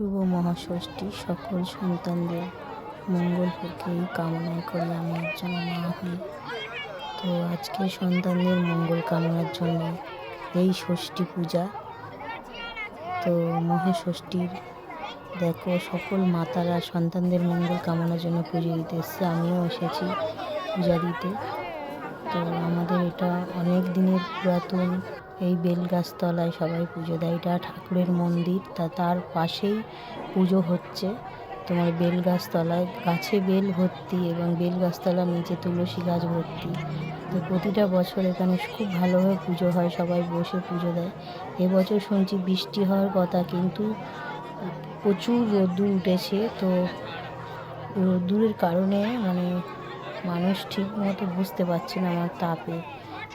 শুভ মহাষষ্ঠী, সকল সন্তানদের মঙ্গল হোক, এই কামনাই করি আমি একজন মা হয়ে। তো আজকে সন্তানদের মঙ্গল কামনার জন্য এই ষষ্ঠী পূজা। তো মহাষষ্ঠীর, দেখো, সকল মাতারা সন্তানদের মঙ্গল কামনার জন্য পুজো দিতে এসছে। আমিও এসেছি পূজা দিতে। তো আমাদের এটা অনেক দিনের পুরাতন এই বেল গাছতলায় সবাই পুজো দেয়। এটা ঠাকুরের মন্দির, তা তার পাশেই পুজো হচ্ছে। তোমার বেল গাছতলায় গাছে বেল ভর্তি এবং বেল গাছতলার নিচে তুলসী গাছ ভর্তি। তো প্রতিটা বছর এখানে খুব ভালোভাবে পুজো হয়, সবাই বসে পুজো দেয়। এবছর শুনছি বৃষ্টি হওয়ার কথা, কিন্তু প্রচুর রোদ্দুর উঠেছে। তো রোদ্দুরের কারণে মানে মানুষ ঠিক মতো বুঝতে পারছে না আমার তাপে।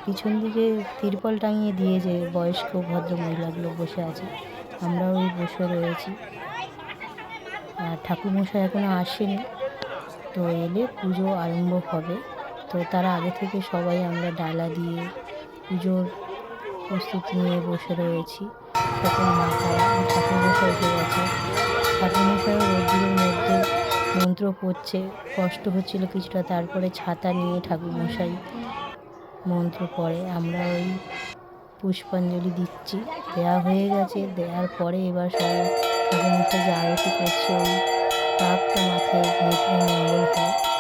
পিছন দিকে তিরপল টাঙিয়ে দিয়ে যে বয়স্ক ভদ্র মহিলাগুলো বসে আছে, আমরাও ওই বসে রয়েছি। আর ঠাকুরমশাই এখনও আসেনি, তো এলে পুজো আরম্ভ হবে। তো তারা আগে থেকে সবাই আমরা ডালা দিয়ে পুজোর প্রস্তুতি নিয়ে বসে রয়েছি। তখন মাথায় ঠাকুরমশাই মন্ত্র পড়ছে, কষ্ট হচ্ছিল কিছুটা, তারপরে ছাতা নিয়ে ঠাকুরমশাই মন্ত্র পড়ে। আমরা ওই পুষ্পাঞ্জলি দিচ্ছি। দেয়া হয়ে গেছে। দেওয়ার পরে এবার সবাই ঠাকুরমশাই যে আরতি করছে। ওই পাপটা মাথায় মঙ্গল হয়।